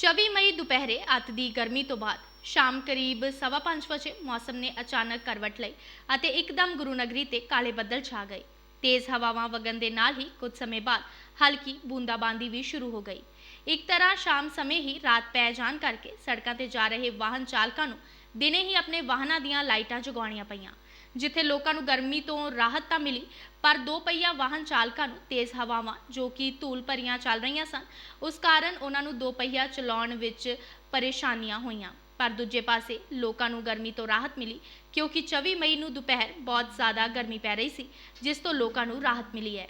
24 ਮਈ ਦੁਪਹਿਰੇ ਅੱਤ ਦੀ ਗਰਮੀ ਤੋਂ ਬਾਅਦ ਸ਼ਾਮ ਕਰੀਬ 5:30 ਵਜੇ ਮੌਸਮ ਨੇ ਅਚਾਨਕ ਕਰਵਟ ਲਈ ਅਤੇ ਇੱਕਦਮ ਗੁਰੂ ਨਗਰੀ ਤੇ ਕਾਲੇ ਬੱਦਲ ਛਾ ਗਏ ਤੇਜ਼ ਹਵਾਵਾਂ ਵਗਣ ਦੇ ਨਾਲ ਹੀ ਕੁਝ ਸਮੇਂ ਬਾਅਦ ਹਲਕੀ ਬੂੰਦਾਬਾਂਦੀ ਵੀ ਸ਼ੁਰੂ ਹੋ ਗਈ ਇੱਕ ਤਰ੍ਹਾਂ ਸ਼ਾਮ ਸਮੇਂ ਹੀ ਰਾਤ ਪੈ ਜਾਣ ਕਰਕੇ ਸੜਕਾਂ ਤੇ ਜਾ ਰਹੇ ਵਾਹਨ ਚਾਲਕਾਂ ਨੂੰ ਦਿਨੇ ਹੀ ਆਪਣੇ ਵਾਹਨਾਂ ਦੀਆਂ ਲਾਈਟਾਂ ਜਗਾਉਣੀਆਂ ਪਈਆਂ, ਜਿੱਥੇ ਲੋਕਾਂ ਨੂੰ ਗਰਮੀ ਤੋਂ ਰਾਹਤ ਤਾਂ ਮਿਲੀ, ਪਰ ਦੋ ਪਹੀਆ ਵਾਹਨ ਚਾਲਕਾਂ ਨੂੰ ਤੇਜ਼ ਹਵਾਵਾਂ, ਜੋ ਕਿ ਧੂਲ ਭਰੀਆਂ ਚੱਲ ਰਹੀਆਂ ਸਨ, ਉਸ ਕਾਰਨ ਉਹਨਾਂ ਨੂੰ ਦੋ ਪਹੀਆ ਚਲਾਉਣ ਵਿੱਚ ਪਰੇਸ਼ਾਨੀਆਂ ਹੋਈਆਂ। ਪਰ ਦੂਜੇ ਪਾਸੇ ਲੋਕਾਂ ਨੂੰ ਗਰਮੀ ਤੋਂ ਰਾਹਤ ਮਿਲੀ, ਕਿਉਂਕਿ 24 ਮਈ ਨੂੰ ਦੁਪਹਿਰ ਬਹੁਤ ਜ਼ਿਆਦਾ ਗਰਮੀ ਪੈ ਰਹੀ ਸੀ, ਜਿਸ ਤੋਂ ਲੋਕਾਂ ਨੂੰ ਰਾਹਤ ਮਿਲੀ ਹੈ।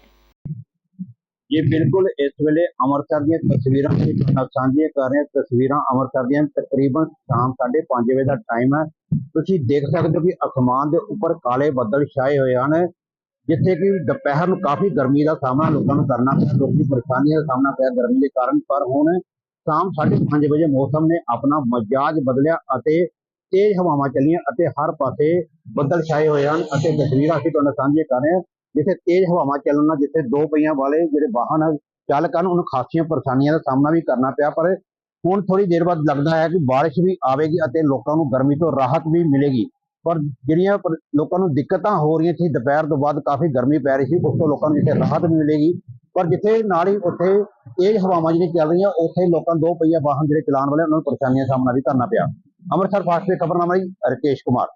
ਇਹ ਬਿਲਕੁਲ ਇਸ ਵੇਲੇ ਅੰਮ੍ਰਿਤਸਰ ਦੀਆਂ ਤਸਵੀਰਾਂ ਅਸੀਂ ਤੁਹਾਡੇ ਨਾਲ ਸਾਂਝੀਆਂ ਕਰ ਰਹੇ ਹਾਂ ਤਸਵੀਰਾਂ ਅੰਮ੍ਰਿਤਸਰ ਦੀਆਂ ਤਕਰੀਬਨ ਸ਼ਾਮ 5:30 ਵਜੇ ਦਾ ਟਾਈਮ ਹੈ। ਤੁਸੀਂ ਦੇਖ ਸਕਦੇ ਹੋ ਕਿ ਅਸਮਾਨ ਦੇ ਉੱਪਰ ਕਾਲੇ ਬੱਦਲ ਛਾਏ ਹੋਏ ਹਨ, ਜਿੱਥੇ ਕਿ ਦੁਪਹਿਰ ਨੂੰ ਕਾਫੀ ਗਰਮੀ ਦਾ ਸਾਹਮਣਾ ਲੋਕਾਂ ਨੂੰ ਕਰਨਾ ਪਿਆ, ਲੋਕੀ ਪਰੇਸ਼ਾਨੀਆਂ ਦਾ ਸਾਹਮਣਾ ਪਿਆ ਗਰਮੀ ਦੇ ਕਾਰਨ। ਪਰ ਹੁਣ ਸ਼ਾਮ 5:30 ਵਜੇ ਮੌਸਮ ਨੇ ਆਪਣਾ ਮਜਾਜ ਬਦਲਿਆ ਅਤੇ ਤੇਜ਼ ਹਵਾਵਾਂ ਚੱਲੀਆਂ ਅਤੇ ਹਰ ਪਾਸੇ ਬੱਦਲ ਛਾਏ ਹੋਏ ਹਨ ਅਤੇ ਤਸਵੀਰਾਂ ਅਸੀਂ ਤੁਹਾਨੂੰ ਸਾਂਝੀਆਂ ਕਰ ਰਹੇ ਹਾਂ। ਜਿੱਥੇ ਤੇਜ਼ ਹਵਾਵਾਂ ਚੱਲਣ ਨਾਲ ਜਿੱਥੇ ਦੋ ਪਹੀਆਂ ਵਾਲੇ ਜਿਹੜੇ ਵਾਹਨ ਚਾਲਕ ਹਨ ਉਹਨੂੰ ਖਾਸੀਆਂ ਪਰੇਸ਼ਾਨੀਆਂ ਦਾ ਸਾਹਮਣਾ ਵੀ ਕਰਨਾ ਪਿਆ। ਪਰ ਹੁਣ ਥੋੜੀ ਦੇਰ ਬਾਅਦ ਲੱਗਦਾ ਹੈ ਕਿ ਬਾਰਿਸ਼ ਵੀ ਆਵੇਗੀ ਅਤੇ ਲੋਕਾਂ ਨੂੰ ਗਰਮੀ ਤੋਂ ਰਾਹਤ ਵੀ ਮਿਲੇਗੀ। ਪਰ ਜਿਹੜੀਆਂ ਲੋਕਾਂ ਨੂੰ ਦਿੱਕਤਾਂ ਹੋ ਰਹੀਆਂ ਸੀ, ਦੁਪਹਿਰ ਤੋਂ ਬਾਅਦ ਕਾਫੀ ਗਰਮੀ ਪੈ ਰਹੀ ਸੀ, ਉਸ ਤੋਂ ਲੋਕਾਂ ਨੂੰ ਜਿੱਥੇ ਰਾਹਤ ਵੀ ਮਿਲੇਗੀ। ਪਰ ਜਿੱਥੇ ਨਾਲ ਹੀ ਉੱਥੇ ਤੇਜ਼ ਹਵਾਵਾਂ ਜਿਹੜੀਆਂ ਚੱਲ ਰਹੀਆਂ, ਉੱਥੇ ਲੋਕਾਂ ਨੂੰ ਦੋ ਪਹੀਆ ਵਾਹਨ ਜਿਹੜੇ ਚਲਾਉਣ ਵਾਲੇ ਉਹਨਾਂ ਨੂੰ ਪਰੇਸ਼ਾਨੀਆਂ ਦਾ ਸਾਹਮਣਾ ਵੀ ਕਰਨਾ ਪਿਆ। ਅੰਮ੍ਰਿਤਸਰ ਫਾਸਟ ਦੇ ਖਬਰਨਾਮਾ ਜੀ, ਰਕੇਸ਼ ਕੁਮਾਰ।